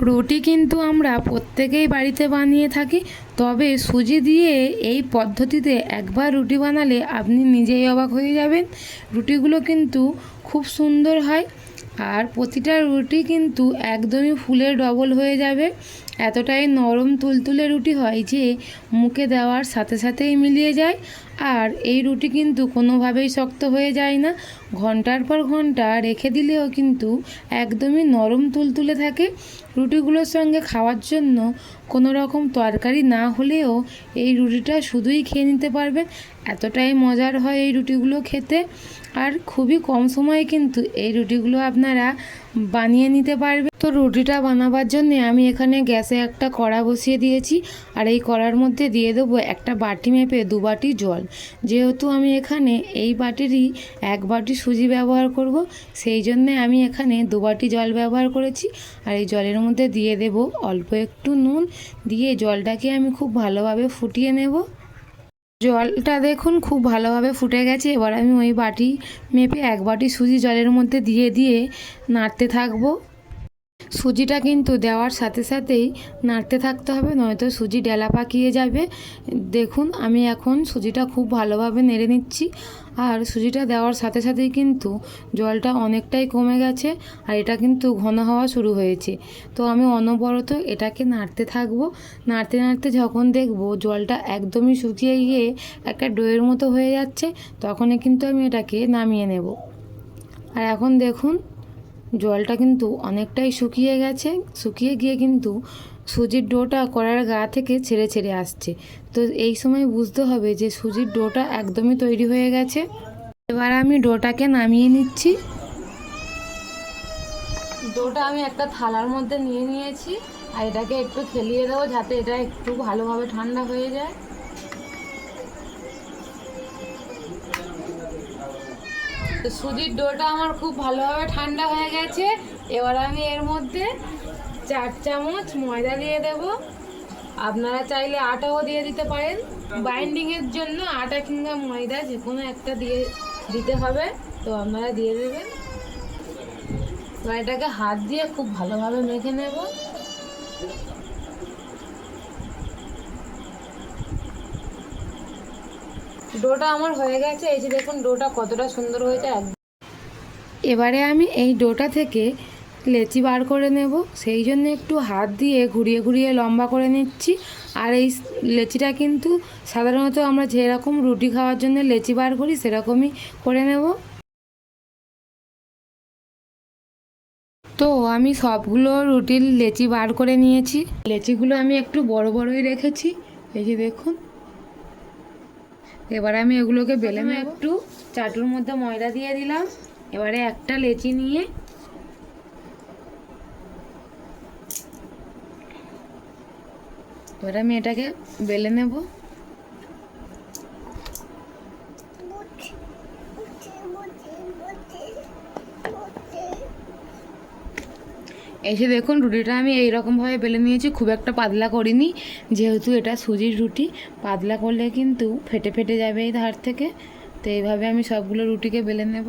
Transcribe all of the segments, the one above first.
রুটি কিন্তু আমরা প্রত্যেকেই বাড়িতে বানিয়ে থাকি, তবে সুজি দিয়ে এই পদ্ধতিতে একবার রুটি বানালে আপনি নিজেই অবাক হয়ে যাবেন। রুটিগুলো কিন্তু খুব সুন্দর হয়। আর প্রতিটা রুটি কিন্তু একদমই ফুলের ডবল হয়ে যাবে। এতটাই নরম তুলতুলে রুটি হয় যে মুখে দেওয়ার সাথে সাথেই মিলিয়ে যায়। আর এই রুটি কিন্তু কোনোভাবেই শক্ত হয়ে যায় না। ঘণ্টার পর ঘণ্টা রেখে দিলেও কিন্তু একদমই নরম তুলতুলে থাকে। রুটিগুলোর সঙ্গে খাওয়ার জন্য কোনো রকম তরকারি না হলেও এই রুটিটা শুধুই খেয়ে নিতে পারবেন। এতটাই মজার হয় এই রুটিগুলো খেতে। আর খুবই কম সময়ে কিন্তু এই রুটিগুলো আপনারা বানিয়ে নিতে পারবে তো রুটিটা বানাবার জন্য আমি এখানে গ্যাসে একটা কড়া বসিয়ে দিয়েছি আর এই কড়ার মধ্যে দিয়ে দেবো একটা বাটি মেপে দু বাটি জল। যেহেতু আমি এখানে এই বাটিরই এক বাটি সুজি ব্যবহার করব, সেই জন্যে আমি এখানে দু বাটি জল ব্যবহার করেছি। আর এই জলের মধ্যে দিয়ে দেব অল্প একটু নুন, দিয়ে জলটাকে আমি খুব ভালোভাবে ফুটিয়ে নেব। জলটা দেখুন খুব ভালোভাবে ফুটে গেছে। এবার আমি ওই বাটি মেপে এক বাটি সুজি জলের মধ্যে দিয়ে দিয়ে নাড়তে থাকব। সুজিটা কিন্তু দেওয়ার সাথে সাথেই নাড়তে থাকতে হবে, নয়তো সুজি ডেলা পাকিয়ে যাবে। দেখুন, আমি এখন সুজিটা খুব ভালোভাবে নেড়ে নিচ্ছি। আর সুজিটা দেওয়ার সাথে সাথেই কিন্তু জলটা অনেকটাই কমে গেছে আর এটা কিন্তু ঘন হওয়া শুরু হয়েছে। তো আমি অনবরত এটাকে নাড়তে থাকব। নাড়তে নাড়তে যখন দেখব জলটা একদমই শুকিয়ে গিয়ে একটা ডোয়ের মতো হয়ে যাচ্ছে, তখনই কিন্তু আমি এটাকে নামিয়ে নেব। আর এখন দেখুন জলটা কিন্তু অনেকটাই শুকিয়ে গেছে। শুকিয়ে গিয়ে কিন্তু সুজির ডোটা কড়ার গা থেকে ছেড়ে ছেড়ে আসছে। তো এই সময় বুঝতে হবে যে সুজির ডোটা একদমই তৈরি হয়ে গেছে। এবার আমি ডোটাকে নামিয়ে নিচ্ছি। ডোটা আমি একটা থালার মধ্যে নিয়ে নিয়েছি। আর এটাকে একটু খেলিয়ে দেবো যাতে এটা একটু ভালোভাবে ঠান্ডা হয়ে যায়। তো সুজির ডোটা আমার খুব ভালোভাবে ঠান্ডা হয়ে গেছে। এবার আমি এর মধ্যে চার চামচ ময়দা দিয়ে দেব। আপনারা চাইলে আটাও দিয়ে দিতে পারেন। বাইন্ডিংয়ের জন্য আটা কিংবা ময়দা যে কোনো একটা দিয়ে দিতে হবে। তো আপনারা দিয়ে দেবেন। তো এটাকে হাত দিয়ে খুব ভালোভাবে মেখে নেব। ডোটা আমার হয়ে গেছে, এই যে দেখুন ডোটা কতটা সুন্দর হয়েছে এবারে আমি এই ডোটা থেকে লেচি বার করে নেব, সেই জন্য একটু হাত দিয়ে ঘুরিয়ে ঘুরিয়ে লম্বা করে নিচ্ছি। আর এই লেচিটা কিন্তু সাধারণত আমরা যেরকম রুটি খাওয়ার জন্য লেচি বার করি, সেরকমই করে নেব। তো আমি সবগুলো রুটির লেচি বার করে নিয়েছি। লেচিগুলো আমি একটু বড় বড়ই রেখেছি, এই যে দেখুন। এবারে আমি এগুলোকে বেলে একটু চাটুর মধ্যে ময়দা দিয়ে দিলাম। এবারে একটা লেচি নিয়ে এবারে আমি এটাকে বেলে নেব। এসে দেখুন, রুটিটা আমি এইরকমভাবে বেলে নিয়েছি, খুব একটা পাতলা করিনি। যেহেতু এটা সুজির রুটি, পাতলা করলে কিন্তু ফেটে ফেটে যাবে এই ধার থেকে। তো এইভাবে আমি সবগুলো রুটিকে বেলে নেব।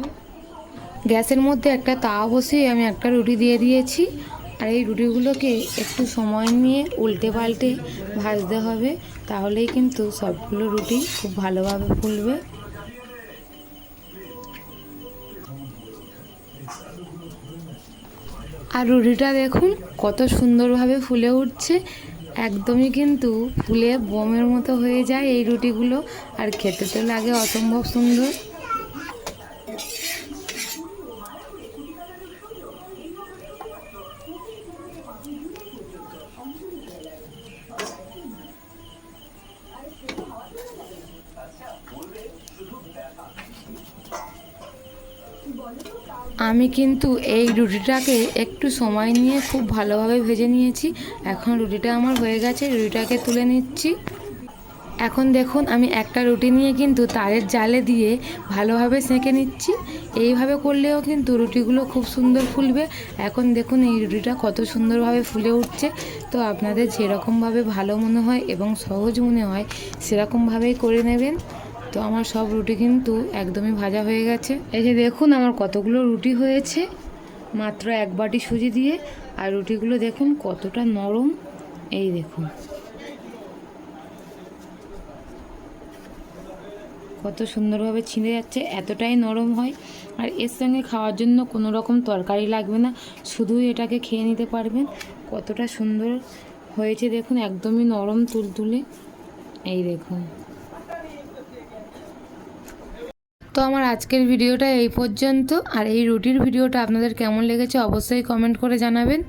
গ্যাসের মধ্যে একটা তাওয়া বসিয়ে আমি একটা রুটি দিয়ে দিয়েছি। আর এই রুটিগুলোকে একটু সময় নিয়ে উল্টে পাল্টে ভাজতে হবে, তাহলেই কিন্তু সবগুলো রুটি খুব ভালোভাবে ফুলবে। আর রুটিটা দেখুন, কত সুন্দরভাবে ফুলে উঠছে। একদমই কিন্তু ফুলে বোমের মতো হয়ে যায় এই রুটিগুলো, আর খেতে তো লাগে অসম্ভব সুন্দর। আমি কিন্তু এই রুটিটাকে একটু সময় নিয়ে খুব ভালোভাবে ভেজে নিয়েছি। এখন রুটিটা আমার হয়ে গেছে, রুটিটাকে তুলে নিচ্ছি। এখন দেখুন, আমি একটা রুটি নিয়ে কিন্তু তারের জালে দিয়ে ভালোভাবে সেঁকে নিচ্ছি। এইভাবে করলেও কিন্তু রুটিগুলো খুব সুন্দর ফুলবে। এখন দেখুন, এই রুটিটা কত সুন্দরভাবে ফুলে উঠছে। তো আপনাদের যেরকমভাবে ভালো মনে হয় এবং সহজ মনে হয়, সেরকমভাবেই করে নেবেন। তো আমার সব রুটি কিন্তু একদমই ভাজা হয়ে গেছে। এই যে দেখুন আমার কতগুলো রুটি হয়েছে, মাত্র এক বাটি সুজি দিয়ে। আর রুটিগুলো দেখুন কতটা নরম, এই দেখুন। কত সুন্দরভাবে ছিঁড়ে যাচ্ছে, এতটাই নরম হয়। আর এর সঙ্গে খাওয়ার জন্য কোনো রকম তরকারি লাগবে না, শুধুই এটাকে খেয়ে নিতে পারবেন। কতটা সুন্দর হয়েছে দেখুন, একদমই নরম তুলতুলে। এই দেখুন। তো আমার আজকের ভিডিওটা এই পর্যন্ত। আর এই রুটির ভিডিওটা আপনাদের কেমন লেগেছে অবশ্যই কমেন্ট করে জানাবেন।